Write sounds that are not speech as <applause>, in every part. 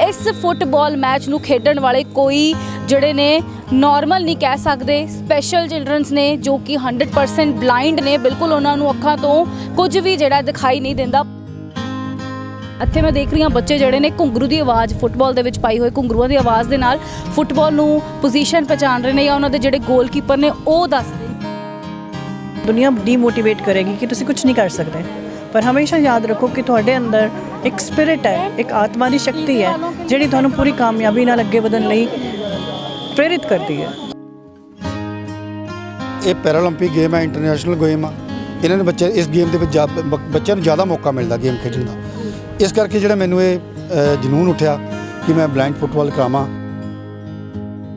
ਇਸ football match ਨੂੰ ਖੇਡਣ ਵਾਲੇ ਕੋਈ ਜਿਹੜੇ ਨੇ ਨਾਰਮਲ ਨਹੀਂ ਕਹਿ ਸਕਦੇ ਸਪੈਸ਼ਲ ਚਿਲਡਰਨਸ ਨੇ ਜੋ ਕਿ 100% ਬਲਾਈਂਡ ਨੇ, ਬਿਲਕੁਲ ਉਹਨਾਂ ਨੂੰ ਅੱਖਾਂ ਤੋਂ ਕੁਝ ਵੀ ਜਿਹੜਾ ਦਿਖਾਈ ਨਹੀਂ ਦਿੰਦਾ। ਇੱਥੇ ਮੈਂ ਦੇਖ ਰਹੀ ਹਾਂ ਬੱਚੇ ਜਿਹੜੇ ਨੇ ਘੁੰਗਰੂ ਦੀ ਆਵਾਜ਼ ਫੁੱਟਬਾਲ ਦੇ ਵਿੱਚ ਪਾਈ ਹੋਈ, ਘੁੰਗਰੂਆਂ ਦੀ ਆਵਾਜ਼ ਦੇ ਨਾਲ ਫੁੱਟਬਾਲ ਨੂੰ ਪੋਜੀਸ਼ਨ ਪਛਾਣ ਰਹੇ ਨੇ ਜਾਂ ਉਹਨਾਂ ਦੇ ਜਿਹੜੇ ਗੋਲਕੀਪਰ ਨੇ ਉਹ ਦੱਸ ਰਹੇ ਨੇ। ਦੁਨੀਆ ਡੀਮੋਟੀਵੇਟ ਕਰੇਗੀ ਕਿ ਤੁਸੀਂ ਕੁਝ ਨਹੀਂ ਕਰ ਸਕਦੇ। ਪਰ ਹਮੇਸ਼ਾ ਯਾਦ ਰੱਖੋ ਕਿ ਤੁਹਾਡੇ ਅੰਦਰ ਇੱਕ ਸਪਿਰਿਟ ਹੈ ਇੱਕ ਆਤਮਾ ਦੀ ਸ਼ਕਤੀ ਹੈ ਜਿਹੜੀ ਤੁਹਾਨੂੰ ਪੂਰੀ ਕਾਮਯਾਬੀ ਨਾਲ ਅੱਗੇ ਵਧਣ ਲਈ ਪ੍ਰੇਰਿਤ ਕਰਦੀ ਹੈ। ਇਹ ਪੈਰਾਲੰਪਿਕ ਗੇਮ ਹੈ ਇੰਟਰਨੈਸ਼ਨਲ ਗੇਮ ਆ। ਇਹਨਾਂ ਨੇ ਬੱਚੇ ਇਸ ਗੇਮ ਦੇ ਵਿੱਚ ਬੱਚਿਆਂ ਨੂੰ ਜ਼ਿਆਦਾ ਮੌਕਾ ਮਿਲਦਾ ਗੇਮ ਖੇਡਣ ਦਾ। ਇਸ ਕਰਕੇ ਜਿਹੜਾ ਮੈਨੂੰ ਇਹ ਅ, ਜਨੂਨ ਉੱਠਿਆ ਕਿ ਮੈਂ ਬਲਾਈਂਡ ਫੁੱਟਬਾਲ ਕਰਾਵਾਂ।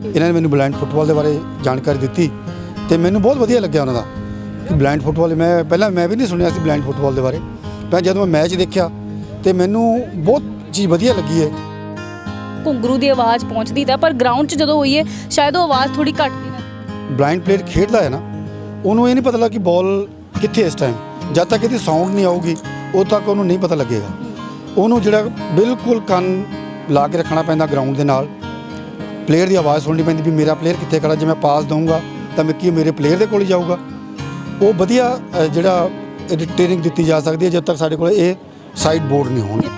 ਇਹਨਾਂ ਨੇ ਮੈਨੂੰ ਬਲਾਈਂਡ ਫੁੱਟਬਾਲ ਦੇ ਬਾਰੇ ਜਾਣਕਾਰੀ ਦਿੱਤੀ ਤੇ ਮੈਨੂੰ ਬਹੁਤ ਵਧੀਆ ਲੱਗਿਆ ਉਹਨਾਂ ਦਾ। ਬਲਾਈਂਡ ਫੁੱਟਬਾਲ ਮੈਂ ਪਹਿਲਾਂ ਮੈਂ ਵੀ ਨਹੀਂ ਸੁਣਿਆ ਸੀ ਬਲਾਈਂਡ ਫੁੱਟਬਾਲ ਦੇ ਬਾਰੇ। ਪਰ ਜਦੋਂ ਮੈਂ ਮੈਚ ਦੇਖਿਆ ਤੇ ਮੈਨੂੰ ਬਹੁਤ ਚੀਜ਼ ਵਧੀਆ ਲੱਗੀ ਹੈ ਘੁੰਗਰੂ ਦੀ ਆਵਾਜ਼ ਪਹੁੰਚਦੀ ਤਾਂ ਪਰ ਗਰਾਊਂਡ 'ਚ ਜਦੋਂ ਹੋਈ ਹੈ ਸ਼ਾਇਦ ਉਹ ਆਵਾਜ਼ ਥੋੜੀ ਘਟਦੀ ਨਾ ਬਲਾਈਂਡ ਪਲੇਅਰ ਖੇਡਦਾ ਹੈ ਨਾ ਉਹਨੂੰ ਇਹ ਨਹੀਂ ਪਤਾ ਲੱਗ ਕਿ ਬਾਲ ਕਿੱਥੇ ਇਸ ਟਾਈਮ ਜਦ ਤੱਕ ਇਹਦੀ ਸਾਊਂਡ ਨਹੀਂ ਆਊਗੀ ਉਦੋਂ ਤੱਕ ਉਹਨੂੰ ਨਹੀਂ ਪਤਾ ਲੱਗੇਗਾ। ਉਹਨੂੰ ਜਿਹੜਾ ਬਿਲਕੁਲ ਕੰਨ ਲਾ ਕੇ ਰੱਖਣਾ ਪੈਂਦਾ ਗਰਾਊਂਡ ਦੇ ਨਾਲ। ਪਲੇਅਰ ਦੀ ਆਵਾਜ਼ ਸੁਣਨੀ ਪੈਂਦੀ ਵੀ ਮੇਰਾ ਪਲੇਅਰ ਕਿੱਥੇ ਖੜਾ ਜੇ ਮੈਂ ਪਾਸ ਦਊਂਗਾ ਤਾਂ ਮੈਂ ਕੀ ਮੇਰੇ ਪਲੇਅਰ ਦੇ ਕੋਲ ਹੀ ਜਾਊਗਾ। ਉਹ ਵਧੀਆ ਅ, ਜਿਹੜਾ ਟ੍ਰੇਨਿੰਗ ਦਿੱਤੀ ਜਾ ਸਕਦੀ ਹੈ ਜਦ ਤੱਕ ਸਾਡੇ ਕੋਲ ਇਹ ਸਾਈਡ ਬੋਰਡ ਨਹੀਂ ਹੋਣਗੇ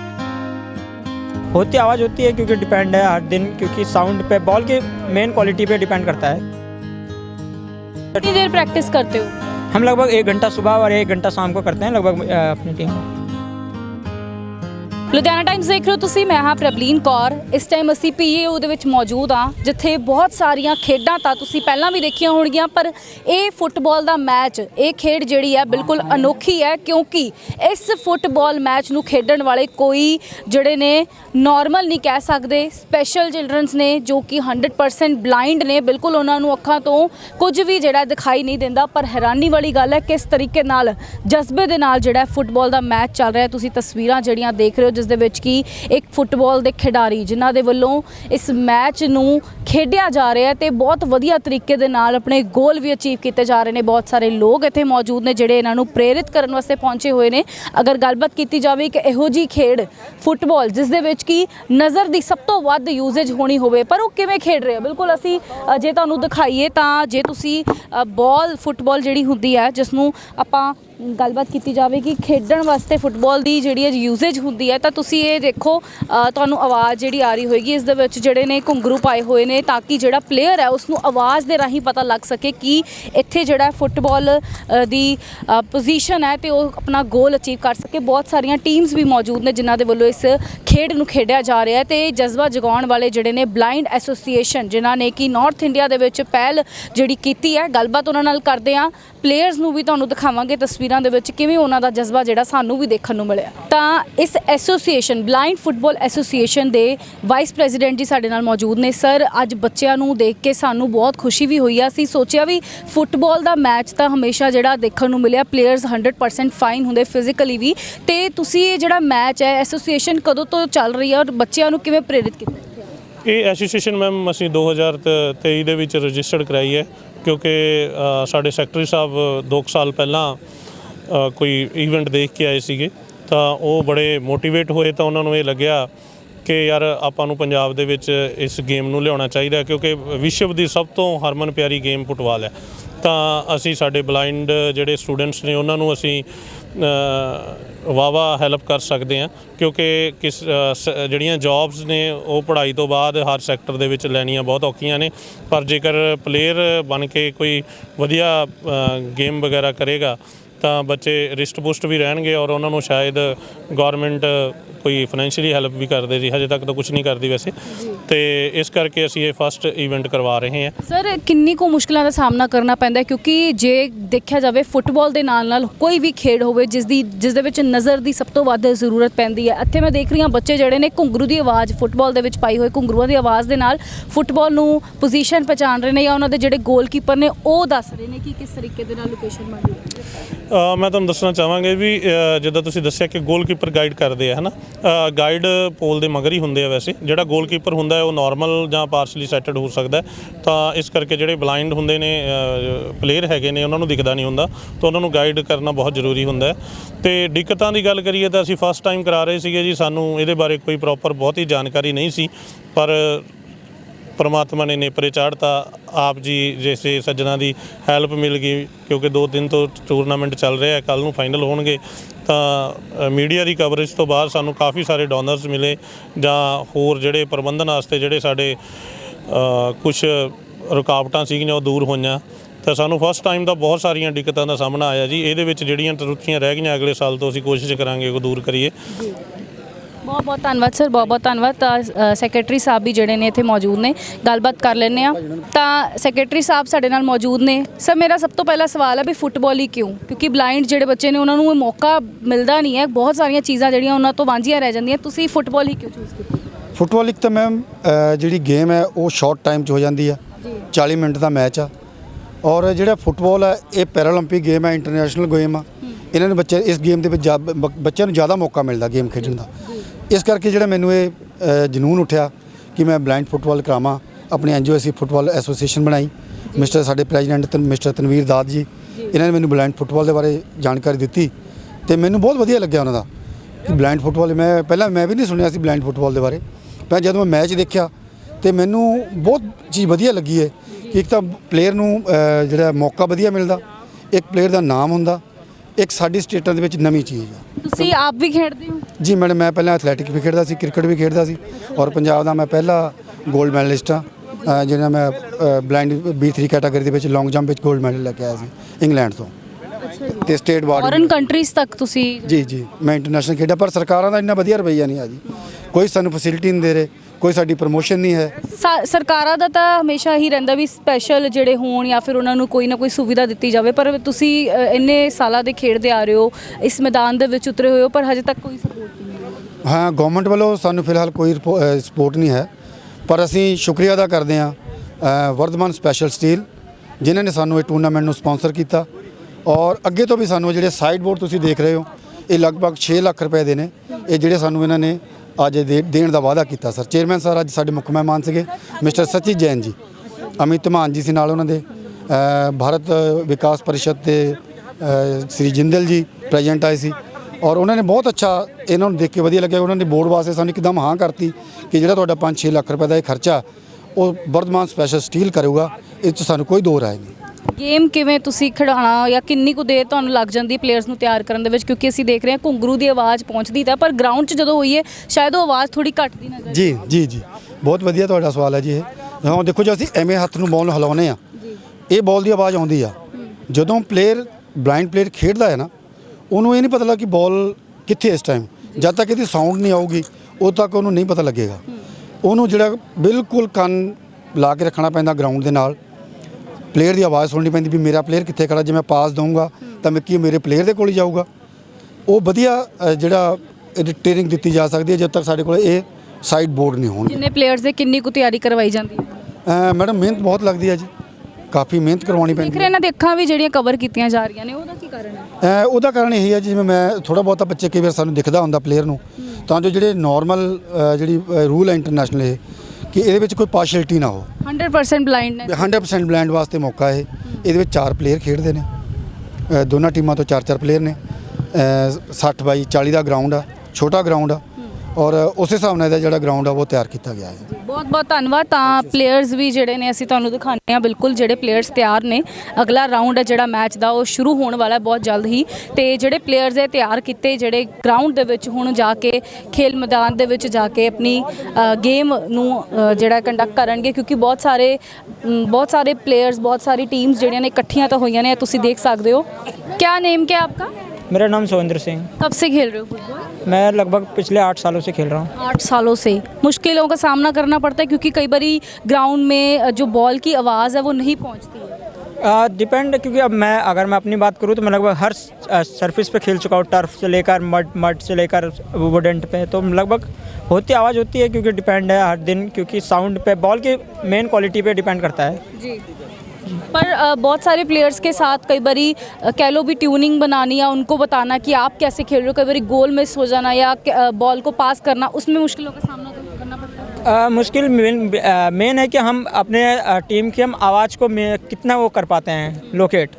होती आवाज़ होती है क्योंकि डिपेंड है हर दिन क्योंकि साउंड पे बॉल की मेन क्वालिटी पे डिपेंड करता है ਕਿੰਨੀ ਦੇਰ ਪ੍ਰੈਕਟਿਸ ਕਰਤੇ ਹੋ हम लगभग एक घंटा सुबह और एक घंटा शाम को करते हैं लगभग अ, अपनी टीम में ਲੁਧਿਆਣਾ ਟਾਈਮਸ ਦੇਖ ਰਹੇ ਹੋ ਤੁਸੀਂ, ਮੈਂ ਹਾਂ ਪ੍ਰਬਲੀਨ ਕੌਰ। ਇਸ ਟਾਈਮ ਅਸੀਂ ਪੀਏਯੂ ਦੇ ਵਿੱਚ ਮੌਜੂਦ ਹਾਂ, ਜਿੱਥੇ ਬਹੁਤ ਸਾਰੀਆਂ ਖੇਡਾਂ ਤਾਂ ਤੁਸੀਂ ਪਹਿਲਾਂ ਵੀ ਦੇਖੀਆਂ ਹੋਣਗੀਆਂ, ਪਰ ਇਹ ਫੁੱਟਬਾਲ ਦਾ ਮੈਚ ਇਹ ਖੇਡ ਜਿਹੜੀ ਹੈ ਬਿਲਕੁਲ ਅਨੋਖੀ ਹੈ, ਕਿਉਂਕਿ ਇਸ ਫੁੱਟਬਾਲ ਮੈਚ ਨੂੰ ਖੇਡਣ ਵਾਲੇ ਕੋਈ ਜਿਹੜੇ ਨੇ ਨਾਰਮਲ ਨਹੀਂ ਕਹਿ ਸਕਦੇ ਸਪੈਸ਼ਲ ਚਿਲਡਰਨਸ ਨੇ, ਜੋ ਕਿ 100% ਬਲਾਈਂਡ ਨੇ, ਬਿਲਕੁਲ ਉਹਨਾਂ ਨੂੰ ਅੱਖਾਂ ਤੋਂ ਕੁਝ ਵੀ ਜਿਹੜਾ ਦਿਖਾਈ ਨਹੀਂ ਦਿੰਦਾ, ਪਰ ਹੈਰਾਨੀ ਵਾਲੀ ਗੱਲ ਹੈ ਕਿਸ ਤਰੀਕੇ ਨਾਲ, ਜਜ਼ਬੇ ਦੇ ਨਾਲ ਜਿਹੜਾ ਫੁੱਟਬਾਲ ਦਾ ਮੈਚ ਚੱਲ ਰਿਹਾ ਤੁਸੀਂ ਤਸਵੀਰਾਂ ਜਿਹੜੀਆਂ ਦੇਖ ਰਹੇ ਹੋ ਜਿਸ ਦੇ ਵਿੱਚ ਕਿ ਇੱਕ ਫੁੱਟਬਾਲ ਦੇ ਖਿਡਾਰੀ ਜਿਨ੍ਹਾਂ ਦੇ ਵੱਲੋਂ ਇਸ ਮੈਚ ਨੂੰ ਖੇਡਿਆ ਜਾ ਰਿਹਾ ਹੈ ਤੇ ਬਹੁਤ ਵਧੀਆ ਤਰੀਕੇ ਦੇ ਨਾਲ ਆਪਣੇ ਗੋਲ ਵੀ ਅਚੀਵ ਕੀਤੇ ਜਾ ਰਹੇ ਨੇ। ਬਹੁਤ ਸਾਰੇ ਲੋਕ ਇੱਥੇ ਮੌਜੂਦ ਨੇ ਜਿਹੜੇ ਇਹਨਾਂ ਨੂੰ ਪ੍ਰੇਰਿਤ ਕਰਨ ਵਾਸਤੇ ਪਹੁੰਚੇ ਹੋਏ ਨੇ। ਅਗਰ ਗੱਲਬਾਤ ਕੀਤੀ ਜਾਵੇ ਕਿ ਇਹੋ ਜੀ ਖੇਡ ਫੁੱਟਬਾਲ ਜਿਸ ਦੇ ਵਿੱਚ ਕਿ ਨਜ਼ਰ ਦੀ ਸਭ ਤੋਂ ਵੱਧ ਯੂਜ਼ੇਜ ਹੋਣੀ ਹੋਵੇ, ਪਰ ਉਹ ਕਿਵੇਂ ਖੇਡ ਰਹੇ ਆ? ਬਿਲਕੁਲ ਅਸੀਂ ਜੇ ਤੁਹਾਨੂੰ ਦਿਖਾਈਏ ਤਾਂ ਜੇ ਤੁਸੀਂ ਬਾਲ ਫੁੱਟਬਾਲ ਜਿਹੜੀ ਹੁੰਦੀ ਹੈ, ਜਿਸ ਨੂੰ ਆਪਾਂ ਗੱਲਬਾਤ ਕੀਤੀ ਜਾਵੇ ਕਿ ਖੇਡਣ ਵਾਸਤੇ ਫੁੱਟਬਾਲ ਦੀ ਜਿਹੜੀ ਹੈ ਯੂਜ਼ੇਜ ਹੁੰਦੀ ਹੈ, ਤਾਂ ਤੁਸੀਂ ਇਹ ਦੇਖੋ ਤੁਹਾਨੂੰ ਆਵਾਜ਼ ਜਿਹੜੀ ਆ ਰਹੀ ਹੋਏਗੀ, ਇਸ ਦੇ ਵਿੱਚ ਜਿਹੜੇ ਨੇ ਘੁੰਗਰੂ ਪਾਏ ਹੋਏ ਨੇ, ਤਾਂ ਕਿ ਜਿਹੜਾ ਪਲੇਅਰ ਹੈ ਉਸ ਨੂੰ ਆਵਾਜ਼ ਦੇ ਰਾਹੀਂ ਪਤਾ ਲੱਗ ਸਕੇ ਕਿ ਇੱਥੇ ਜਿਹੜਾ ਫੁੱਟਬਾਲ ਦੀ ਪੋਜੀਸ਼ਨ ਹੈ ਤੇ ਉਹ ਆਪਣਾ ਗੋਲ ਅਚੀਵ ਕਰ ਸਕੇ। ਬਹੁਤ ਸਾਰੀਆਂ ਟੀਮਸ ਵੀ ਮੌਜੂਦ ਨੇ ਜਿਨ੍ਹਾਂ ਦੇ ਵੱਲੋਂ ਇਸ ਖੇਡ ਨੂੰ ਖੇਡਿਆ ਜਾ ਰਿਹਾ ਹੈ ਤੇ ਜਜ਼ਬਾ ਜਗਾਉਣ ਵਾਲੇ ਜਿਹੜੇ ਨੇ ਬਲਾਈਂਡ ਐਸੋਸੀਏਸ਼ਨ ਜਿਨ੍ਹਾਂ ਨੇ ਕਿ ਨਾਰਥ ਇੰਡੀਆ ਦੇ ਵਿੱਚ ਪਹਿਲ ਜਿਹੜੀ ਕੀਤੀ ਹੈ। ਗੱਲਬਾਤ ਉਹਨਾਂ ਨਾਲ ਕਰਦੇ ਆ ਪਲੇਅਰਸ ਨੂੰ ਵੀ ਤੁਹਾਨੂੰ ਦਿਖਾਵਾਂਗੇ ਤਸਵੀਰ ਦੇ ਵਿੱਚ ਕਿਵੇਂ ਉਹਨਾਂ ਦਾ ਜਜ਼ਬਾ ਜਿਹੜਾ ਸਾਨੂੰ ਵੀ ਦੇਖਣ ਨੂੰ ਮਿਲਿਆ। ਤਾਂ ਇਸ ਐਸੋਸੀਏਸ਼ਨ, ਬਲਾਈਂਡ ਫੁੱਟਬਾਲ ਐਸੋਸੀਏਸ਼ਨ ਦੇ ਵਾਈਸ ਪ੍ਰੈਜ਼ੀਡੈਂਟ ਜੀ ਸਾਡੇ ਨਾਲ ਮੌਜੂਦ ਨੇ। ਸਰ, ਅੱਜ ਬੱਚਿਆਂ ਨੂੰ ਦੇਖ ਕੇ ਸਾਨੂੰ ਬਹੁਤ ਖੁਸ਼ੀ ਵੀ ਹੋਈ ਆ। ਅਸੀਂ ਸੋਚਿਆ ਵੀ ਫੁੱਟਬਾਲ ਦਾ ਮੈਚ ਤਾਂ ਹਮੇਸ਼ਾ ਜਿਹੜਾ ਦੇਖਣ ਨੂੰ ਮਿਲਿਆ। ਪਲੇਅਰਸ 100% ਫਾਈਨ ਹੁੰਦੇ ਫਿਜ਼ੀਕਲੀ ਵੀ। ਤੇ ਤੁਸੀਂ ਇਹ ਜਿਹੜਾ ਮੈਚ ਹੈ, ਐਸੋਸੀਏਸ਼ਨ ਕਦੋਂ ਤੋਂ ਚੱਲ ਰਹੀ ਹੈ ਔਰ ਬੱਚਿਆਂ ਨੂੰ ਕਿਵੇਂ ਪ੍ਰੇਰਿਤ ਕੀਤਾ? ਇਹ ਐਸੋਸੀਏਸ਼ਨ ਮੈਮ ਅਸੀਂ 2023 ਦੇ ਵਿੱਚ ਰਜਿਸਟਰਡ ਕਰਾਈ ਹੈ। ਕਿਉਂਕਿ ਸਾਡੇ ਸੈਕਟਰੀ ਸਾਹਿਬ 2 ਸਾਲ ਪਹਿਲਾਂ ਕੋਈ ਇਵੈਂਟ ਦੇਖ ਕੇ ਆਏ ਸੀਗੇ, ਤਾਂ ਉਹ ਬੜੇ ਮੋਟੀਵੇਟ ਹੋਏ ਤਾਂ ਉਹਨਾਂ ਨੂੰ ਇਹ ਲੱਗਿਆ ਕਿ ਯਾਰ ਆਪਾਂ ਨੂੰ ਪੰਜਾਬ ਦੇ ਵਿੱਚ ਇਸ ਗੇਮ ਨੂੰ ਲਿਆਉਣਾ ਚਾਹੀਦਾ ਕਿਉਂਕਿ ਵਿਸ਼ਵ ਦੀ ਸਭ ਤੋਂ ਹਰਮਨ ਪਿਆਰੀ ਗੇਮ ਫੁੱਟਬਾਲ ਹੈ। ਤਾਂ ਅਸੀਂ ਸਾਡੇ ਬਲਾਈਂਡ ਜਿਹੜੇ ਸਟੂਡੈਂਟਸ ਨੇ, ਉਹਨਾਂ ਨੂੰ ਅਸੀਂ ਵਾਵਾ ਹੈਲਪ ਕਰ ਸਕਦੇ ਹਾਂ, ਕਿਉਂਕਿ ਕਿਸ ਸ- ਜਿਹੜੀਆਂ ਜੌਬਸ ਨੇ, ਉਹ ਪੜ੍ਹਾਈ ਤੋਂ ਬਾਅਦ ਹਰ ਸੈਕਟਰ ਦੇ ਵਿੱਚ ਲੈਣੀਆਂ ਬਹੁਤ ਔਖੀਆਂ ਨੇ। ਪਰ ਜੇਕਰ ਪਲੇਅਰ ਬਣ ਕੇ ਕੋਈ ਵਧੀਆ ਗੇਮ ਵਗੈਰਾ ਕਰੇਗਾ ਤਾਂ ਬੱਚੇ ਰਿਸਟ ਪੁਸ਼ਟ ਵੀ ਰਹਿਣਗੇ ਔਰ ਉਹਨਾਂ ਨੂੰ ਸ਼ਾਇਦ ਗਵਰਨਮੈਂਟ ਕੋਈ ਫਾਈਨੈਂਸ਼ੀਅਲੀ ਹੈਲਪ ਵੀ ਕਰਦੇ ਜੀ, ਹਜੇ ਤੱਕ ਤਾਂ ਕੁਝ ਨਹੀਂ ਕਰਦੀ ਵੈਸੇ। ਤੇ ਇਸ ਕਰਕੇ ਅਸੀਂ ਇਹ ਫਸਟ ਇਵੈਂਟ ਕਰਵਾ ਰਹੇ ਹਾਂ। ਸਰ ਕਿੰਨੀ ਕੁ ਮੁਸ਼ਕਲਾਂ ਦਾ ਸਾਹਮਣਾ ਕਰਨਾ ਪੈਂਦਾ ਕਿਉਂਕਿ ਜੇ ਦੇਖਿਆ ਜਾਵੇ ਫੁੱਟਬਾਲ ਦੇ ਨਾਲ ਨਾਲ ਕੋਈ ਵੀ ਖੇਡ ਹੋਵੇ, ਜਿਸ ਦੀ, ਜਿਸ ਦੇ ਵਿੱਚ ਨਜ਼ਰ ਦੀ ਸਭ ਤੋਂ ਵੱਧ ਜ਼ਰੂਰਤ ਪੈਂਦੀ ਹੈ। ਇੱਥੇ ਮੈਂ ਦੇਖ ਰਹੀ ਹਾਂ ਬੱਚੇ ਜਿਹੜੇ ਨੇ ਘੁੰਗਰੂ ਦੀ ਆਵਾਜ਼ ਫੁੱਟਬਾਲ ਦੇ ਵਿੱਚ ਪਾਈ ਹੋਈ, ਘੁੰਗਰੂਆਂ ਦੀ ਆਵਾਜ਼ ਦੇ ਨਾਲ ਫੁੱਟਬਾਲ ਨੂੰ ਪੋਜੀਸ਼ਨ ਪਛਾਣ ਰਹੇ ਨੇ ਜਾਂ ਉਹਨਾਂ ਦੇ ਜਿਹੜੇ ਗੋਲਕੀਪਰ ਨੇ, ਉਹ ਦੱਸ ਰਹੇ ਨੇ ਕਿ ਕਿਸ ਤਰੀਕੇ ਦੇ ਨਾਲ ਲੋਕੇਸ਼ਨ ਬਣ ਰਹੀ ਹੈ। ਮੈਂ ਤੁਹਾਨੂੰ ਦੱਸਣਾ ਚਾਹਾਂਗੇ ਵੀ ਜਿੱਦਾਂ ਤੁਸੀਂ ਦੱਸਿਆ ਕਿ ਗੋਲਕੀਪਰ ਗਾਈਡ ਕਰਦੇ ਆ, ਹਨਾ? ਗਾਈਡ ਪੋਲ ਦੇ ਮਗਰ ਹੀ ਹੁੰਦੇ ਆ ਵੈਸੇ। ਜਿਹੜਾ ਗੋਲਕੀਪਰ ਹੁੰਦਾ ਉਹ ਨਾਰਮਲ ਜਾਂ ਪਾਰਸ਼ਲੀ ਸੈਟਡ ਹੋ ਸਕਦਾ ਤਾਂ ਇਸ ਕਰਕੇ ਜਿਹੜੇ ਬਲਾਈਂਡ ਹੁੰਦੇ ਨੇ ਪਲੇਅਰ ਹੈਗੇ ਨੇ, ਉਹਨਾਂ ਨੂੰ ਦਿਖਦਾ ਨਹੀਂ ਹੁੰਦਾ। ਤਾਂ ਉਹਨਾਂ ਨੂੰ ਗਾਈਡ ਕਰਨਾ ਬਹੁਤ ਜ਼ਰੂਰੀ ਹੁੰਦਾ ਹੈ। ਤੇ ਦਿੱਕਤਾਂ ਦੀ ਗੱਲ ਕਰੀਏ ਤਾਂ ਅਸੀਂ ਫਸਟ ਟਾਈਮ ਕਰਾ ਰਹੇ ਸੀਗੇ ਜੀ। ਸਾਨੂੰ ਇਹਦੇ ਬਾਰੇ ਕੋਈ ਪ੍ਰੋਪਰ ਬਹੁਤੀ ਜਾਣਕਾਰੀ ਨਹੀਂ ਸੀ। ਪਰ ਪਰਮਾਤਮਾ ਨੇ ਨੇਪਰੇ ਚਾੜਤਾ, ਆਪ ਜੀ ਜੈਸੇ ਸੱਜਣਾ ਦੀ ਹੈਲਪ ਮਿਲ ਗਈ, ਕਿਉਂਕਿ ਦੋ ਦਿਨ ਤੋਂ ਟੂਰਨਾਮੈਂਟ ਚੱਲ ਰਿਹਾ ਹੈ ਕੱਲ ਨੂੰ ਫਾਈਨਲ ਹੋਣਗੇ, ਤਾਂ ਮੀਡੀਆ ਦੀ ਕਵਰੇਜ ਤੋਂ ਬਾਅਦ ਸਾਨੂੰ ਕਾਫੀ ਸਾਰੇ ਡੋਨਰਸ ਮਿਲੇ, ਜਾਂ ਹੋਰ ਜਿਹੜੇ ਪ੍ਰਬੰਧਨ ਵਾਸਤੇ ਜਿਹੜੇ ਸਾਡੇ ਕੁਝ ਰੁਕਾਵਟਾਂ ਸੀਗੀਆਂ, ਉਹ ਦੂਰ ਹੋਈਆਂ, ਤਾਂ ਸਾਨੂੰ ਫਸਟ ਟਾਈਮ ਦਾ ਬਹੁਤ ਸਾਰੀਆਂ ਦਿੱਕਤਾਂ ਦਾ ਸਾਹਮਣਾ ਆਇਆ ਜੀ, ਇਹਦੇ ਵਿੱਚ ਜਿਹੜੀਆਂ ਤਰੁੱਟੀਆਂ ਰਹਿ ਗਈਆਂ, ਅਗਲੇ ਸਾਲ ਤੋਂ ਅਸੀਂ ਕੋਸ਼ਿਸ਼ ਕਰਾਂਗੇ ਉਹ ਦੂਰ ਕਰੀਏ। ਬਹੁਤ ਬਹੁਤ ਧੰਨਵਾਦ ਸਰ ਬਹੁਤ ਬਹੁਤ ਧੰਨਵਾਦ। ਸੈਕਟਰੀ ਸਾਹਿਬ ਵੀ ਜਿਹੜੇ ਨੇ ਇੱਥੇ ਮੌਜੂਦ ਨੇ ਗੱਲਬਾਤ ਕਰ ਲੈਂਦੇ ਆ ਤਾਂ ਸੈਕਟਰੀ ਸਾਹਿਬ ਸਾਡੇ ਨਾਲ ਮੌਜੂਦ ਨੇ। ਸਰ ਮੇਰਾ ਸਭ ਤੋਂ ਪਹਿਲਾ ਸਵਾਲ ਹੈ ਵੀ ਫੁੱਟਬਾਲ ਹੀ ਕਿਉਂ? ਕਿਉਂਕਿ ਬਲਾਈਂਡ ਜਿਹੜੇ ਬੱਚੇ ਨੇ ਉਹਨਾਂ ਨੂੰ ਇਹ ਮੌਕਾ ਮਿਲਦਾ ਨਹੀਂ ਹੈ। ਬਹੁਤ ਸਾਰੀਆਂ ਚੀਜ਼ਾਂ ਜਿਹੜੀਆਂ ਉਹਨਾਂ ਤੋਂ ਵਾਂਝੀਆਂ ਰਹਿ ਜਾਂਦੀਆਂ। ਤੁਸੀਂ ਫੁੱਟਬਾਲ ਹੀ ਕਿਉਂ ਚੂਜ਼ ਕੀਤੀ? ਫੁੱਟਬਾਲ ਇੱਕ ਤਾਂ ਮੈਮ ਜਿਹੜੀ ਗੇਮ ਹੈ ਉਹ ਸ਼ਾਰਟ ਟਾਈਮ 'ਚ ਹੋ ਜਾਂਦੀ ਆ। 40 ਮਿੰਟ ਦਾ ਮੈਚ ਆ। ਔਰ ਜਿਹੜਾ ਫੁੱਟਬਾਲ ਹੈ ਇਹ ਪੈਰਾਲੰਪਿਕ ਗੇਮ ਹੈ ਇੰਟਰਨੈਸ਼ਨਲ ਗੇਮ ਆ। ਇਹਨਾਂ ਨੂੰ ਬੱਚੇ ਇਸ ਗੇਮ ਦੇ ਵਿੱਚ ਬੱਚਿਆਂ ਨੂੰ ਜ਼ਿਆਦਾ ਮੌਕਾ ਮਿਲਦਾ ਗੇਮ ਖੇਡਣ ਦਾ। ਇਸ ਕਰਕੇ ਜਿਹੜਾ ਮੈਨੂੰ ਇਹ ਅ, ਜਨੂਨ ਉੱਠਿਆ ਕਿ ਮੈਂ ਬਲਾਈਂਡ ਫੁੱਟਬਾਲ ਕਰਾਵਾਂ ਆਪਣੀ ਐਨਜੀਓ ਅਸੀਂ ਫੁੱਟਬਾਲ ਐਸੋਸੀਏਸ਼ਨ ਬਣਾਈ। ਮਿਸਟਰ ਸਾਡੇ ਪ੍ਰੈਜ਼ੀਡੈਂਟ ਤਨ ਮਿਸਟਰ ਤਨਵੀਰ ਦਾਦ ਜੀ ਇਹਨਾਂ ਨੇ ਮੈਨੂੰ ਬਲਾਈਂਡ ਫੁੱਟਬਾਲ ਦੇ ਬਾਰੇ ਜਾਣਕਾਰੀ ਦਿੱਤੀ ਤੇ ਮੈਨੂੰ ਬਹੁਤ ਵਧੀਆ ਲੱਗਿਆ ਉਹਨਾਂ ਦਾ ਕਿ ਬਲਾਈਂਡ ਫੁੱਟਬਾਲ ਮੈਂ ਪਹਿਲਾਂ ਮੈਂ ਵੀ ਨਹੀਂ ਸੁਣਿਆ ਸੀ ਬਲਾਈਂਡ ਫੁੱਟਬਾਲ ਦੇ ਬਾਰੇ ਪਰ ਜਦੋਂ ਮੈਂ ਮੈਚ ਦੇਖਿਆ ਤੇ ਮੈਨੂੰ ਬਹੁਤ ਚੀਜ਼ ਵਧੀਆ ਲੱਗੀ ਹੈ ਕਿ ਇੱਕ ਤਾਂ ਪਲੇਅਰ ਨੂੰ ਅ, ਜਿਹੜਾ ਮੌਕਾ ਵਧੀਆ ਮਿਲਦਾ ਇੱਕ ਪਲੇਅਰ ਦਾ ਨਾਮ ਹੁੰਦਾ ਇੱਕ ਸਾਡੀ ਸਟੇਟਾਂ ਦੇ ਵਿੱਚ ਨਵੀਂ ਚੀਜ਼ ਆ। ਤੁਸੀਂ ਆਪ ਵੀ ਖੇਡਦੇ ਹੋ? ਜੀ ਮੈਡਮ ਮੈਂ ਪਹਿਲਾਂ ਐਥਲੈਟਿਕ ਵੀ ਖੇਡਦਾ ਸੀ ਕ੍ਰਿਕਟ ਵੀ ਖੇਡਦਾ ਸੀ ਔਰ ਪੰਜਾਬ ਦਾ ਮੈਂ ਪਹਿਲਾ 골ਡ ਮੈਡਲਿਸਟ ਆ ਅ, ਜਿਹੜਾ ਮੈਂ ਬਲਾਈਂਡ B3 ਕੈਟਾਗਰੀ ਦੇ ਵਿੱਚ ਲੌਂਗ ਜੰਪ ਵਿੱਚ 골ਡ ਮੈਡਲ ਲੈ ਕੇ ਆਇਆ ਸੀ ਇੰਗਲੈਂਡ ਤੋਂ। ਤੇ ਸਟੇਟ ਵਾਰਡ ਫੋਰਨ ਕੰਟਰੀਜ਼ ਤੱਕ ਤੁਸੀਂ ਜੀ ਜੀ ਮੈਂ ਇੰਟਰਨੈਸ਼ਨਲ ਖੇਡਿਆ ਪਰ ਸਰਕਾਰਾਂ ਦਾ ਇੰਨਾ ਵਧੀਆ ਰਵੱਈਆ ਨਹੀਂ ਆ ਜੀ। ਕੋਈ ਸਾਨੂੰ ਫੈਸਿਲਿਟੀ ਨਹੀਂ ਦੇ ਰਹੇ। ਕੋਈ ਸਾਡੀ ਪ੍ਰਮੋਸ਼ਨ ਨਹੀਂ ਹੈ। ਸਾ- ਸਰਕਾਰਾਂ ਦਾ ਤਾਂ ਹਮੇਸ਼ਾ ਹੀ ਰਹਿੰਦਾ ਵੀ ਸਪੈਸ਼ਲ ਜਿਹੜੇ ਹੋਣ ਜਾਂ ਫਿਰ ਉਹਨਾਂ ਨੂੰ ਕੋਈ ਨਾ ਕੋਈ ਸੁਵਿਧਾ ਦਿੱਤੀ ਜਾਵੇ ਪਰ ਤੁਸੀਂ ਅ, ਇੰਨੇ ਸਾਲਾਂ ਦੇ ਖੇਡਦੇ ਆ ਰਹੇ ਹੋ ਇਸ ਮੈਦਾਨ ਦੇ ਵਿੱਚ ਉਤਰੇ ਹੋਏ ਹੋ ਪਰ ਹਜੇ ਤੱਕ ਕੋਈ ਸਪੋਰਟ ਨਹੀਂ ਹਾਂ ਗਵਰਨਮੈਂਟ ਵੱਲੋਂ ਸਾਨੂੰ ਫਿਲਹਾਲ ਕੋਈ ਸਪੋਰਟ ਨਹੀਂ ਹੈ। ਪਰ ਅਸੀਂ ਸ਼ੁਕਰੀਆ ਅਦਾ ਕਰਦੇ ਹਾਂ ਅ, ਵਰਧਮਾਨ ਸਪੈਸ਼ਲ ਸਟੀਲ ਜਿਨ੍ਹਾਂ ਨੇ ਸਾਨੂੰ ਇਹ ਟੂਰਨਾਮੈਂਟ ਨੂੰ ਸਪਾਂਸਰ ਕੀਤਾ। ਔਰ ਅੱਗੇ ਤੋਂ ਵੀ ਸਾਨੂੰ ਜਿਹੜੇ ਸਾਈਡ ਬੋਰਡ ਤੁਸੀਂ ਦੇਖ ਰਹੇ ਹੋ ਇਹ ਲਗਭਗ 6 ਲੱਖ ਰੁਪਏ ਦੇ ਨੇ। ਇਹ ਜਿਹੜੇ ਸਾਨੂੰ ਇਹਨਾਂ ਨੇ ਅੱਜ ਦੇ ਦੇਣ ਦਾ ਵਾਅਦਾ ਕੀਤਾ ਸਰ। ਚੇਅਰਮੈਨ ਸਰ ਅੱਜ ਸਾਡੇ ਮੁੱਖ ਮਹਿਮਾਨ ਸੀਗੇ ਮਿਸਟਰ ਸਚੀ ਜੈਨ ਜੀ ਅਮਿਤ ਧਮਾਨ ਜੀ ਸੀ ਨਾਲ ਉਹਨਾਂ ਦੇ ਅ, ਭਾਰਤ ਵਿਕਾਸ ਪਰਿਸ਼ਦ ਦੇ ਅ, ਸ੍ਰੀ ਜਿੰਦਲ ਜੀ ਪ੍ਰੈਜ਼ੈਂਟ ਆਏ ਸੀ ਔਰ ਉਹਨਾਂ ਨੇ ਬਹੁਤ ਅੱਛਾ ਇਹਨਾਂ ਨੂੰ ਦੇਖ ਕੇ ਵਧੀਆ ਲੱਗਿਆ। ਉਹਨਾਂ ਨੇ ਬੋਰਡ ਵਾਸਤੇ ਸਾਨੂੰ ਇੱਕਦਮ ਹਾਂ ਕਰਤੀ ਕਿ ਜਿਹੜਾ ਤੁਹਾਡਾ 5-6 ਲੱਖ ਰੁਪਏ ਦਾ ਇਹ ਖਰਚਾ ਉਹ ਵਰਧਮਾਨ ਸਪੈਸ਼ਲ ਸਟੀਲ ਕਰੂਗਾ ਇਹ 'ਚ ਸਾਨੂੰ ਕੋਈ ਦੋ ਰਾਏ ਨਹੀਂ। ਗੇਮ ਕਿਵੇਂ ਤੁਸੀਂ ਖਿਡਾਉਣਾ ਜਾਂ ਕਿੰਨੀ ਕੁ ਦੇਰ ਤੁਹਾਨੂੰ ਲੱਗ ਜਾਂਦੀ ਪਲੇਅਰਸ ਨੂੰ ਤਿਆਰ ਕਰਨ ਦੇ ਵਿੱਚ? ਕਿਉਂਕਿ ਅਸੀਂ ਦੇਖ ਰਹੇ ਹਾਂ ਘੁੰਗਰੂ ਦੀ ਆਵਾਜ਼ ਪਹੁੰਚਦੀ ਤਾਂ ਪਰ ਗਰਾਊਂਡ 'ਚ ਜਦੋਂ ਹੋਈ ਹੈ ਸ਼ਾਇਦ ਉਹ ਆਵਾਜ਼ ਥੋੜੀ ਘਟਦੀ ਨਜ਼ਰ ਜੀ ਜੀ ਜੀ। ਬਹੁਤ ਵਧੀਆ ਤੁਹਾਡਾ ਸਵਾਲ ਹੈ ਜੀ ਇਹ। ਹੁਣ ਦੇਖੋ ਜੇ ਅਸੀਂ ਐਵੇਂ ਹੱਥ ਨੂੰ ਬਾਲ ਨੂੰ ਹਿਲਾਉਂਦੇ ਆ ਇਹ ਬਾਲ ਦੀ ਆਵਾਜ਼ ਆਉਂਦੀ ਆ। ਜਦੋਂ ਪਲੇਅਰ ਬਲਾਈਂਡ ਪਲੇਅਰ ਖੇਡਦਾ ਹੈ ਨਾ ਉਹਨੂੰ ਇਹ ਨਹੀਂ ਪਤਾ ਲੱਗ ਕਿ ਬਾਲ ਕਿੱਥੇ ਇਸ ਟਾਈਮ ਜਦ ਤੱਕ ਇਹਦੀ ਸਾਊਂਡ ਨਹੀਂ ਆਊਗੀ ਉਦੋਂ ਤੱਕ ਉਹਨੂੰ ਨਹੀਂ ਪਤਾ ਲੱਗੇਗਾ। ਉਹਨੂੰ ਜਿਹੜਾ ਬਿਲਕੁਲ ਕੰਨ ਲਾ ਕੇ ਰੱਖਣਾ ਪੈਂਦਾ ਗਰਾਊਂਡ ਦੇ ਨਾਲ ਪਲੇਅਰ ਦੀ ਆਵਾਜ਼ ਸੁਣਨੀ ਪੈਂਦੀ ਵੀ ਮੇਰਾ ਪਲੇਅਰ ਕਿੱਥੇ ਖੜਾ ਜੇ ਮੈਂ ਪਾਸ ਦਊਂਗਾ ਤਾਂ ਮੈਂ ਕੀ ਮੇਰੇ ਪਲੇਅਰ ਦੇ ਕੋਲ ਹੀ ਜਾਊਗਾ। ਉਹ ਵਧੀਆ ਜਿਹੜਾ ਟ੍ਰੇਨਿੰਗ ਦਿੱਤੀ ਜਾ ਸਕਦੀ ਹੈ ਜਦ ਤੱਕ ਸਾਡੇ ਕੋਲ ਇਹ ਸਾਈਡ ਬੋਰਡ ਨਹੀਂ ਹੋਣਗੇ। ਜਿੰਨੇ ਪਲੇਅਰਸ ਦੇ ਕਿੰਨੀ ਕੁ ਤਿਆਰੀ ਕਰਵਾਈ ਜਾਂਦੀ ਹੈ? ਮੈਡਮ ਮਿਹਨਤ ਬਹੁਤ ਲੱਗਦੀ ਹੈ ਜੀ। ਕਾਫੀ ਮਿਹਨਤ ਕਰਵਾਉਣੀ ਦੇਖ ਪੈਂਦੀ ਰਹੇ ਇਹਨਾਂ ਦੇ ਅੱਖਾਂ ਵੀ ਜਿਹੜੀਆਂ ਕਵਰ ਕੀਤੀਆਂ ਜਾ ਰਹੀਆਂ ਨੇ ਉਹਦਾ ਕੀ ਕਾਰਨ ਹੈ? ਹੈ ਉਹਦਾ ਕਾਰਨ ਇਹ ਹੈ ਜੀ ਜਿਵੇਂ ਮੈਂ ਥੋੜਾ ਬਹੁਤਾ ਬੱਚੇ ਕਈ ਵਾਰ ਸਾਨੂੰ ਦਿਖਦਾ ਹੁੰਦਾ ਪਲੇਅਰ ਨੂੰ ਤਾਂ ਜੋ ਜਿਹੜੇ ਨਾਰਮਲ ਜਿਹੜੀ ਰੂਲ ਹੈ ਇੰਟਰਨੈਸ਼ਨਲ ਇਹ ਕਿ ਇਹਦੇ ਵਿੱਚ ਕੋਈ ਪਾਰਸ਼ੈਲਿਟੀ ਨਾ ਹੋ। 100% ਬਲਾਈਂਡ ਨੇ 100% ਬਲੈਂਡ ਵਾਸਤੇ ਮੌਕਾ ਹੈ ਇਹਦੇ ਵਿੱਚ ਚਾਰ ਪਲੇਅਰ ਖੇਡਦੇ ਨੇ। ਅ, ਦੋਨਾਂ ਟੀਮਾਂ ਤੋਂ ਚਾਰ ਚਾਰ ਪਲੇਅਰ ਨੇ। ਅ, 60 ਬਾਈ 40 ਦਾ ਗਰਾਊਂਡ ਆ ਛੋਟਾ ਗਰਾਊਂਡ ਆ। ਔਰ ਉਸ ਹਿਸਾਬ ਨਾਲ ਇਹਦਾ ਜਿਹੜਾ ਗਰਾਊਂਡ ਆ ਉਹ ਤਿਆਰ ਕੀਤਾ ਗਿਆ ਹੈ। ਬਹੁਤ ਬਹੁਤ ਧੰਨਵਾਦ ਤਾਂ ਪਲੇਅਰਸ ਵੀ ਜਿਹੜੇ ਨੇ ਅਸੀਂ ਤੁਹਾਨੂੰ ਦਿਖਾਉਂਦੇ ਹਾਂ ਬਿਲਕੁਲ ਜਿਹੜੇ ਪਲੇਅਰਸ ਤਿਆਰ ਨੇ ਅਗਲਾ ਰਾਊਂਡ ਹੈ ਜਿਹੜਾ ਮੈਚ ਦਾ ਉਹ ਸ਼ੁਰੂ ਹੋਣ ਵਾਲਾ ਹੈ ਬਹੁਤ ਜਲਦ ਹੀ ਤੇ ਜਿਹੜੇ ਪਲੇਅਰਸ ਇਹ ਤਿਆਰ ਕੀਤੇ ਜਿਹੜੇ ਗਰਾਊਂਡ ਦੇ ਵਿੱਚ ਹੁਣ ਜਾ ਕੇ ਖੇਲ ਮੈਦਾਨ ਦੇ ਵਿੱਚ ਜਾ ਕੇ ਆਪਣੀ ਗੇਮ ਨੂੰ ਅ, ਜਿਹੜਾ ਕੰਡਕਟ ਕਰਨਗੇ ਕਿਉਂਕਿ ਬਹੁਤ ਸਾਰੇ ਅਮ, ਬਹੁਤ ਸਾਰੇ ਪਲੇਅਰਸ ਬਹੁਤ ਸਾਰੀ ਟੀਮਸ ਜਿਹੜੀਆਂ ਨੇ ਇਕੱਠੀਆਂ ਤਾਂ ਹੋਈਆਂ ਨੇ ਤੁਸੀਂ ਦੇਖ ਸਕਦੇ ਹੋ क्या नेम क्या है आपका मेरा नाम सोहेंद्र सिंह कब से खेल रहे हो फुटबॉल मैं लगभग पिछले आठ सालों से खेल रहा हूँ। आठ सालों से। मुश्किलों का सामना करना पड़ता है क्योंकि कई बारी ग्राउंड में जो बॉल की आवाज़ है वो नहीं पहुँचती है। डिपेंड क्योंकि अब मैं अगर मैं अपनी बात करूँ तो मैं लगभग हर सरफेस पे खेल चुका हूँ टर्फ से लेकर मड मड से लेकर वुडेंट पे। तो लगभग होती आवाज़ होती है क्योंकि डिपेंड है हर दिन क्योंकि साउंड पे बॉल की मेन क्वालिटी पे डिपेंड करता है। जी। पर बहुत सारे प्लेयर्स के साथ कई बारी कह लो भी ट्यूनिंग बनानी या उनको बताना कि आप कैसे खेल रहे हो कई बारी गोल मिस हो जाना या बॉल को पास करना उसमें मुश्किलों का सामना करना पड़ता है? अ, मुश्किल मेन है कि हम अपने टीम की हम आवाज़ को कितना वो कर पाते हैं लोकेट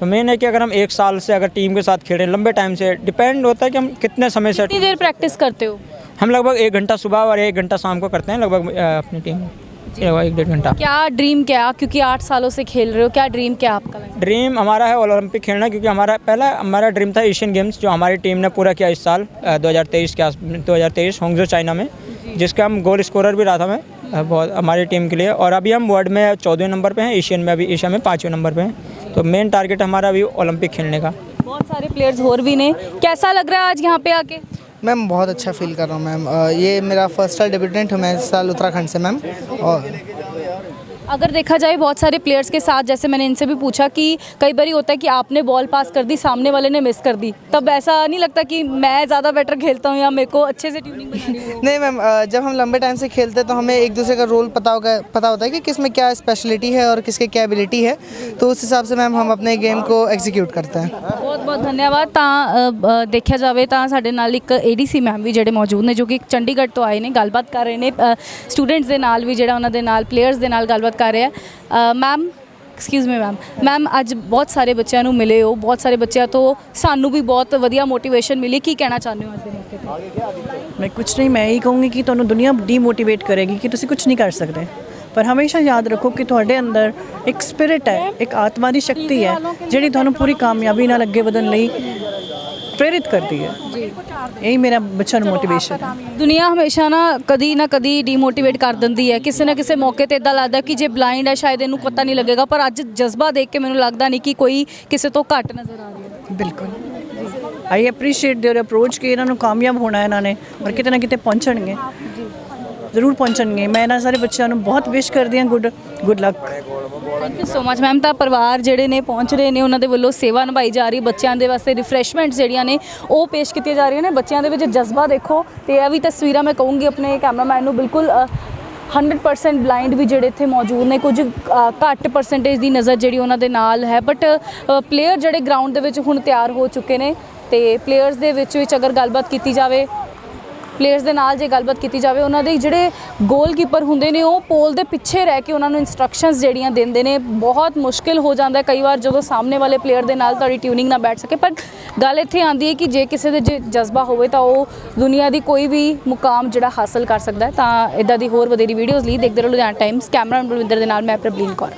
तो मेन है कि अगर हम एक साल से अगर टीम के साथ खेलें लंबे टाइम से डिपेंड होता है कि हम कितने समय से कितनी देर प्रैक्टिस करते हो? हम लगभग एक घंटा सुबह और एक घंटा शाम को करते हैं लगभग अपनी टीम में एक डेढ़ घंटा। क्या ड्रीम क्या क्योंकि आठ सालों से खेल रहे हो क्या ड्रीम क्या आपका ड्रीम हमारा है ओलंपिक खेलना क्योंकि हमारा पहला हमारा ड्रीम था एशियन गेम्स जो हमारी टीम ने पूरा किया इस साल अ, 2023 के आस 2023 होंगजो चाइना में। जिसका हम गोल स्कोरर भी रहा था मैं बहुत हमारी टीम के लिए। और अभी हम वर्ल्ड में चौदहवें नंबर पे हैं एशियन में अभी एशिया में पाँचवें नंबर पे हैं। तो मेन टारगेट हमारा अभी ओलंपिक खेलने का। बहुत सारे प्लेयर्स और भी ने। कैसा लग रहा है आज यहाँ पे आके? मैम बहुत अच्छा फील कर रहा हूँ मैम अ, ये मेरा फर्स्ट साल डेब्यूटेंट हूँ मैं इस साल उत्तराखंड से मैम और अगर देखा जाए बहुत सारे प्लेयर्स के साथ जैसे मैंने इनसे भी पूछा कि कई बार होता है कि आपने बॉल पास कर दी सामने वाले ने मिस कर दी तब ऐसा नहीं लगता कि मैं ज़्यादा बेटर खेलता हूँ या मेरे को अच्छे से ट्यूनिंग बनानी <laughs> हो नहीं मैम अ, जब हम लंबे टाइम से खेलते हैं तो हमें एक दूसरे का रोल पता होगा पता होता है कि किस में क्या स्पेशलिटी है और किसके क्या एबिलिटी है तो उस हिसाब से मैम हम अपने गेम को एग्जीक्यूट करते हैं ਬਹੁਤ ਬਹੁਤ ਧੰਨਵਾਦ ਤਾਂ ਅ, ਅ, ਦੇਖਿਆ ਜਾਵੇ ਤਾਂ ਸਾਡੇ ਨਾਲ ਇੱਕ ਏਡੀਸੀ ਮੈਮ ਵੀ ਜਿਹੜੇ ਮੌਜੂਦ ਨੇ ਜੋ ਕਿ ਚੰਡੀਗੜ੍ਹ ਤੋਂ ਆਏ ਨੇ ਗੱਲਬਾਤ ਕਰ ਰਹੇ ਨੇ ਸਟੂਡੈਂਟਸ ਦੇ ਨਾਲ ਵੀ ਜਿਹੜਾ ਉਹਨਾਂ ਦੇ ਨਾਲ ਪਲੇਅਰਸ ਦੇ ਨਾਲ ਗੱਲਬਾਤ ਕਰ ਰਿਹਾ। Ma'am excuse me ma'am ma'am ਅੱਜ ਬਹੁਤ ਸਾਰੇ ਬੱਚਿਆਂ ਨੂੰ ਮਿਲੇ ਹੋ, ਬਹੁਤ ਸਾਰੇ ਬੱਚਿਆਂ ਤੋਂ ਸਾਨੂੰ ਵੀ ਬਹੁਤ ਵਧੀਆ ਮੋਟੀਵੇਸ਼ਨ ਮਿਲੀ। ਕੀ ਕਹਿਣਾ ਚਾਹੁੰਦੇ ਹੋ ਅੱਜ ਦੇ ਮੌਕੇ ਤੇ? ਮੈਂ ਕੁਝ ਨਹੀਂ, ਮੈਂ ਇਹੀ ਕਹੂੰਗੀ ਕਿ ਤੁਹਾਨੂੰ ਦੁਨੀਆ ਡੀਮੋਟੀਵੇਟ ਕਰੇਗੀ ਕਿ ਤੁਸੀਂ ਕੁਝ ਨਹੀਂ ਕਰ ਸਕਦੇ। ਪਰ ਹਮੇਸ਼ਾ ਯਾਦ ਰੱਖੋ ਕਿ ਤੁਹਾਡੇ ਅੰਦਰ ਇੱਕ ਸਪਿਰਿਟ ਹੈ, ਇੱਕ ਆਤਮਾ ਦੀ ਸ਼ਕਤੀ ਹੈ, ਜਿਹੜੀ ਤੁਹਾਨੂੰ ਪੂਰੀ ਕਾਮਯਾਬੀ ਨਾਲ ਅੱਗੇ ਵਧਣ ਲਈ ਪ੍ਰੇਰਿਤ ਕਰਦੀ ਹੈ ਇਹੀ ਮੇਰਾ ਬੱਚਿਆਂ ਨੂੰ ਮੋਟੀਵੇਸ਼ਨ ਹੈ ਦੁਨੀਆ ਹਮੇਸ਼ਾ ਨਾ ਕਦੀ ਨਾ ਕਦੀ ਡੀਮੋਟੀਵੇਟ ਕਰ ਦਿੰਦੀ ਹੈ ਕਿਸੇ ਨਾ ਕਿਸੇ ਮੌਕੇ ਤੇ ਇਦਾਂ ਲੱਗਦਾ ਕਿ ਜੇ ਬਲਾਈਂਡ ਹੈ ਸ਼ਾਇਦ ਇਹਨੂੰ ਪਤਾ ਨਹੀਂ ਲੱਗੇਗਾ ਪਰ ਅੱਜ ਜਜ਼ਬਾ ਦੇਖ ਕੇ ਮੈਨੂੰ ਲੱਗਦਾ ਨਹੀਂ ਕਿ ਕੋਈ ਕਿਸੇ ਤੋਂ ਘੱਟ ਨਜ਼ਰ ਆ ਰਿਹਾ ਹੈ ਬਿਲਕੁਲ ਆਈ ਐਪਰੀਸ਼ੀਏਟ देयर ਅਪਰੋਚ ਕਿ ਇਹਨਾਂ ਨੂੰ ਕਾਮਯਾਬ ਹੋਣਾ ਹੈ ਇਹਨਾਂ ਨੇ ਪਰ ਕਿਤੇ ਨਾ ਕਿਤੇ ਪਹੁੰਚਣਗੇ ਜ਼ਰੂਰ ਪਹੁੰਚਣਗੇ। ਮੈਂ ਇਹਨਾਂ ਸਾਰੇ ਬੱਚਿਆਂ ਨੂੰ ਬਹੁਤ ਵਿਸ਼ ਕਰਦੀ ਹਾਂ good good luck thank you so much ma'am ਤਾਂ ਪਰਿਵਾਰ ਜਿਹੜੇ ਨੇ ਪਹੁੰਚ ਰਹੇ ਨੇ ਉਹਨਾਂ ਦੇ ਵੱਲੋਂ ਸੇਵਾ ਨਿਭਾਈ ਜਾ ਰਹੀ ਬੱਚਿਆਂ ਦੇ ਵਾਸਤੇ ਰਿਫਰੈਸ਼ਮੈਂਟਸ ਜਿਹੜੀਆਂ ਨੇ ਉਹ ਪੇਸ਼ ਕੀਤੀਆਂ ਜਾ ਰਹੀਆਂ ਨੇ। ਬੱਚਿਆਂ ਦੇ ਵਿੱਚ ਜਜ਼ਬਾ ਦੇਖੋ ਤੇ ਇਹ ਵੀ ਤਸਵੀਰਾਂ ਮੈਂ ਕਹੂੰਗੀ ਆਪਣੇ ਕੈਮਰਾਮੈਨ ਨੂੰ ਬਿਲਕੁਲ ਅ, 100% ਬਲਾਈਂਡ ਵੀ ਜਿਹੜੇ ਇੱਥੇ ਮੌਜੂਦ ਨੇ। ਕੁਝ ਘੱਟ ਪਰਸੈਂਟੇਜ ਦੀ ਨਜ਼ਰ ਜਿਹੜੀ ਉਹਨਾਂ ਦੇ ਨਾਲ ਹੈ। ਬਟ ਪਲੇਅਰ ਜਿਹੜੇ ਗਰਾਊਂਡ ਦੇ ਵਿੱਚ ਹੁਣ ਤਿਆਰ ਹੋ ਚੁੱਕੇ ਨੇ ਤੇ ਪਲੇਅਰਸ ਦੇ ਵਿੱਚ ਵਿੱਚ ਅਗਰ ਗੱਲਬਾਤ ਕੀਤੀ ਜਾਵੇ ਪਲੇਅਰਸ ਦੇ ਨਾਲ ਜੇ ਗੱਲਬਾਤ ਕੀਤੀ ਜਾਵੇ, ਉਹਨਾਂ ਦੇ ਜਿਹੜੇ ਗੋਲਕੀਪਰ ਹੁੰਦੇ ਨੇ, ਉਹ ਪੋਲ ਦੇ ਪਿੱਛੇ ਰਹਿ ਕੇ ਉਹਨਾਂ ਨੂੰ ਇਨਸਟਰਕਸ਼ਨਸ ਜਿਹੜੀਆਂ ਦਿੰਦੇ ਨੇ, ਬਹੁਤ ਮੁਸ਼ਕਿਲ ਹੋ ਜਾਂਦਾ ਕਈ ਵਾਰ ਜਦੋਂ ਸਾਹਮਣੇ ਵਾਲੇ ਪਲੇਅਰ ਦੇ ਨਾਲ ਤੁਹਾਡੀ ਟਿਊਨਿੰਗ ਨਾ ਬੈਠ ਸਕੇ, ਪਰ ਗੱਲ ਇੱਥੇ ਆਉਂਦੀ ਹੈ ਕਿ ਜੇ ਕਿਸੇ ਦੇ ਜੇ ਜਜ਼ਬਾ ਹੋਵੇ ਤਾਂ ਉਹ ਦੁਨੀਆ ਦੀ ਕੋਈ ਵੀ ਮੁਕਾਮ ਜਿਹੜਾ ਹਾਸਲ ਕਰ ਸਕਦਾ ਹੈ। ਤਾਂ ਇਦਾਂ ਦੀ ਹੋਰ ਵਧੇਰੀ ਵੀਡੀਓਜ਼ ਲਈ ਦੇਖਦੇ ਰਹੋ ਲੁਧਿਆਣਾ ਟਾਈਮਸ ਕੈਮਰਾਮੈਨ ਬਲਵਿੰਦਰ ਦੇ ਨਾਲ, ਮੈਂ ਪ੍ਰਬਲੀਨ ਕੌਰ।